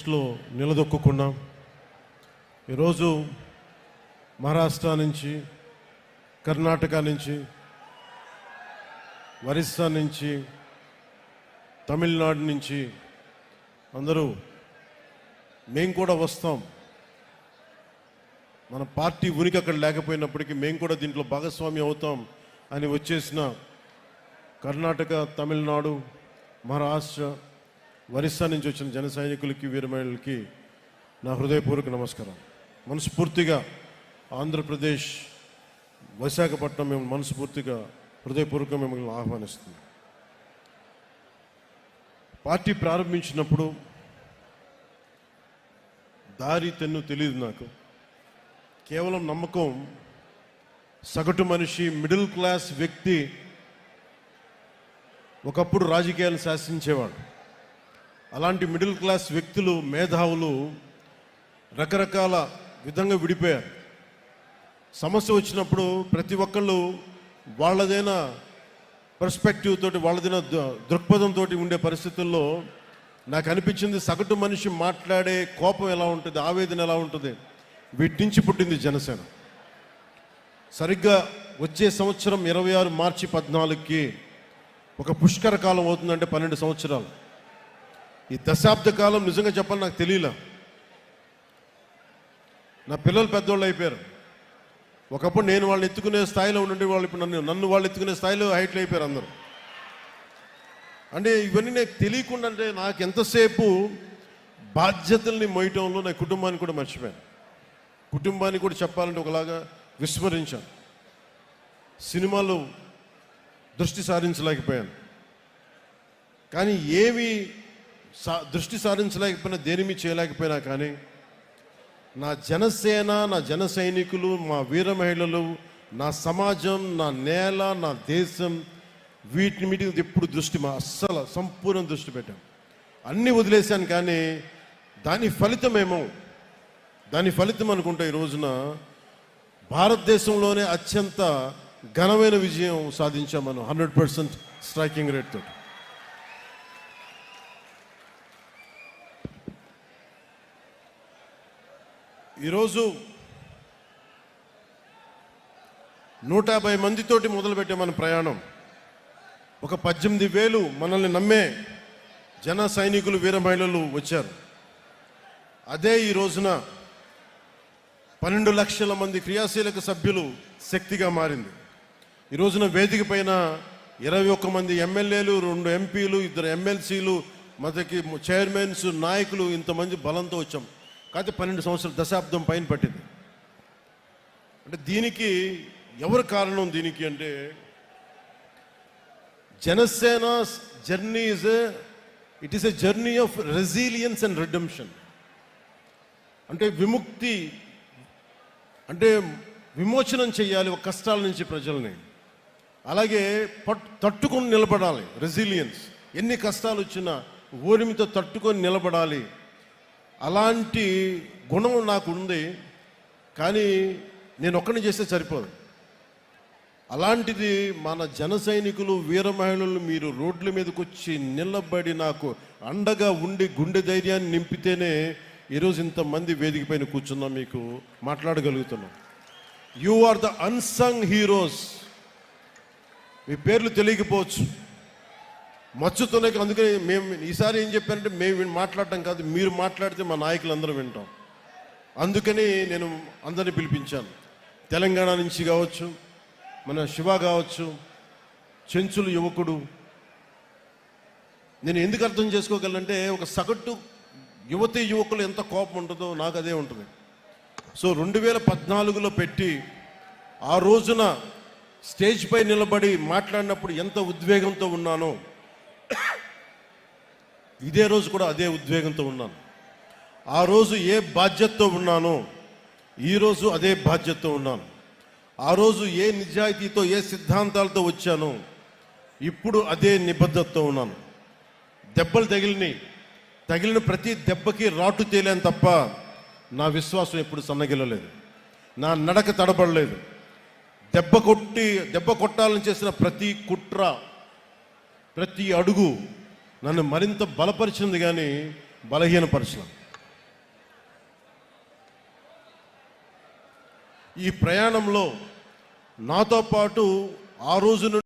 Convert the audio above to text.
ఆంధ్రప్రదేశ్లో నిలదొక్కున్నాం ఈరోజు మహారాష్ట్ర నుంచి కర్ణాటక నుంచి ఒరిస్సా నుంచి తమిళనాడు నుంచి అందరూ మేము కూడా వస్తాం. మన పార్టీ ఉనికి అక్కడ లేకపోయినప్పటికీ మేము కూడా దీంట్లో భాగస్వామి అవుతాం అని వచ్చేసిన కర్ణాటక తమిళనాడు మహారాష్ట్ర ఒరిస్సా నుంచి వచ్చిన జన సైనికులకి వీరమహిళలకి నా హృదయపూర్వక నమస్కారం. మనస్ఫూర్తిగా ఆంధ్రప్రదేశ్ విశాఖపట్నం మేము మనస్ఫూర్తిగా హృదయపూర్వకంగా మిమ్మల్ని ఆహ్వానిస్తుంది పార్టీ ప్రారంభించినప్పుడు దారి తెన్ను తెలియదు నాకు. కేవలం నమ్మకం సగటు మనిషి మిడిల్ క్లాస్ వ్యక్తి ఒకప్పుడు రాజకీయాలు శాసించేవాడు. అలాంటి మిడిల్ క్లాస్ వ్యక్తులు మేధావులు రకరకాల విధంగా విడిపోయారు. సమస్య వచ్చినప్పుడు ప్రతి ఒక్కళ్ళు వాళ్ళదైన పర్స్పెక్టివ్ తోటి వాళ్ళదైన దృక్పథంతో ఉండే పరిస్థితుల్లో నాకు అనిపించింది సగటు మనిషి మాట్లాడే కోపం ఎలా ఉంటుంది ఆవేదన ఎలా ఉంటుంది వీటి నుంచి పుట్టింది జనసేన. సరిగ్గా వచ్చే సంవత్సరం ఇరవై ఆరు మార్చి పద్నాలుగుకి ఒక పుష్కర కాలం అవుతుందంటే పన్నెండు సంవత్సరాలు. ఈ దశాబ్ద కాలం నిజంగా చెప్పాలి నాకు తెలియలే. నా పిల్లలు పెద్దోళ్ళు అయిపోయారు. ఒకప్పుడు నేను వాళ్ళని ఎత్తుకునే స్థాయిలో ఉండి వాళ్ళు ఇప్పుడు నన్ను నన్ను వాళ్ళు ఎత్తుకునే స్థాయిలో హైట్లు అయిపోయారు అందరూ. అంటే ఇవన్నీ నాకు తెలియకుండా అంటే నాకు ఎంతసేపు బాధ్యతల్ని మోయటంలో నా కుటుంబాన్ని కూడా మర్చిపోయాను. కుటుంబాన్ని కూడా చెప్పాలంటే ఒకలాగా విస్మరించాను. సినిమాలు దృష్టి సారించలేకపోయాను. కానీ ఏమీ సా దృష్టి సారించలేకపోయినా దేనిమి చేయలేకపోయినా కానీ నా జనసేన నా జన సైనికులు మా వీర మహిళలు నా సమాజం నా నేల నా దేశం వీటి మీద ఎప్పుడు దృష్టి మా అస్సలు సంపూర్ణ దృష్టి పెట్టాం. అన్నీ వదిలేశాను కానీ దాని ఫలితమేమో దాని ఫలితం అనుకుంటా ఈ రోజున భారతదేశంలోనే అత్యంత ఘనమైన విజయం సాధించాం మనం హండ్రెడ్ పర్సెంట్ స్ట్రైకింగ్ రేట్ తోటి. ఈరోజు నూట యాభై మందితోటి మొదలుపెట్టే మన ప్రయాణం. ఒక పద్దెనిమిది వేలు మనల్ని నమ్మే జన సైనికులు వీర మహిళలు వచ్చారు. అదే ఈ రోజున పన్నెండు లక్షల మంది క్రియాశీలక సభ్యులు శక్తిగా మారింది. ఈ రోజున వేదిక పైన ఇరవై ఒక్క మంది ఎమ్మెల్యేలు రెండు ఎంపీలు ఇద్దరు ఎమ్మెల్సీలు మనకి చైర్మన్స్ నాయకులు ఇంతమంది బలంతో వచ్చాం. కాకపోతే పన్నెండు సంవత్సరాల దశాబ్దం పైన పట్టింది. అంటే దీనికి ఎవరు కారణం దీనికి అంటే Janasena journey is it is a journey of resilience and redemption అంటే విముక్తి అంటే విమోచనం చేయాలి ఒక కష్టాల నుంచి ప్రజల్ని. అలాగే పట్ తట్టుకొని నిలబడాలి రెసిలియన్స్ ఎన్ని కష్టాలు వచ్చినా ఓరిమితో తట్టుకొని నిలబడాలి. అలాంటి గుణం నాకు ఉంది కానీ నేను ఒక్కడిని చేస్తే సరిపోదు. అలాంటిది మన జన సైనికులు వీర మహిళలు మీరు రోడ్ల మీదకి వచ్చి నిలబడి నాకు అండగా ఉండి గుండె ధైర్యాన్ని నింపితేనే ఈరోజు ఇంతమంది వేదిక పైన కూర్చున్నాం మీకు మాట్లాడగలుగుతున్నాం. You are the unsung heroes మీ పేర్లు తెలియకపోవచ్చు. మచ్చుతోనే అందుకని మేము ఈసారి ఏం చెప్పారంటే మేము మాట్లాడటం కాదు మీరు మాట్లాడితే మా నాయకులు అందరూ వింటాం. అందుకని నేను అందరిని పిలిపించాను. తెలంగాణ నుంచి కావచ్చు మన శివ కావచ్చు చెంచులు యువకుడు. నేను ఎందుకు అర్థం చేసుకోగలంటే ఒక సగటు యువతి యువకులు ఎంత కోపం ఉంటుందో నాకు అదే ఉంటుంది. సో రెండు వేల పద్నాలుగులో పెట్టి ఆ రోజున స్టేజ్ పై నిలబడి మాట్లాడినప్పుడు ఎంత ఉద్వేగంతో ఉన్నానో ఇదే రోజు కూడా అదే ఉద్వేగంతో ఉన్నాను. ఆ రోజు ఏ బాధ్యతతో ఉన్నానో ఈరోజు అదే బాధ్యతతో ఉన్నాను. ఆ రోజు ఏ నిజాయితీతో ఏ సిద్ధాంతాలతో వచ్చానో ఇప్పుడు అదే నిబద్ధతతో ఉన్నాను. దెబ్బలు తగిలిని తగిలిన ప్రతి దెబ్బకి రాటు తేలేను తప్ప నా విశ్వాసం ఎప్పుడు సన్నగిల్లలేదు. నా నడక తడబడలేదు. దెబ్బ కొట్టి దెబ్బ కొట్టాలని చేసిన ప్రతి కుట్ర ప్రతి అడుగు నన్ను మరింత బలపరిచింది కానీ బలహీనపరచలేదు ఈ ప్రయాణంలో నాతో పాటు ఆ రోజు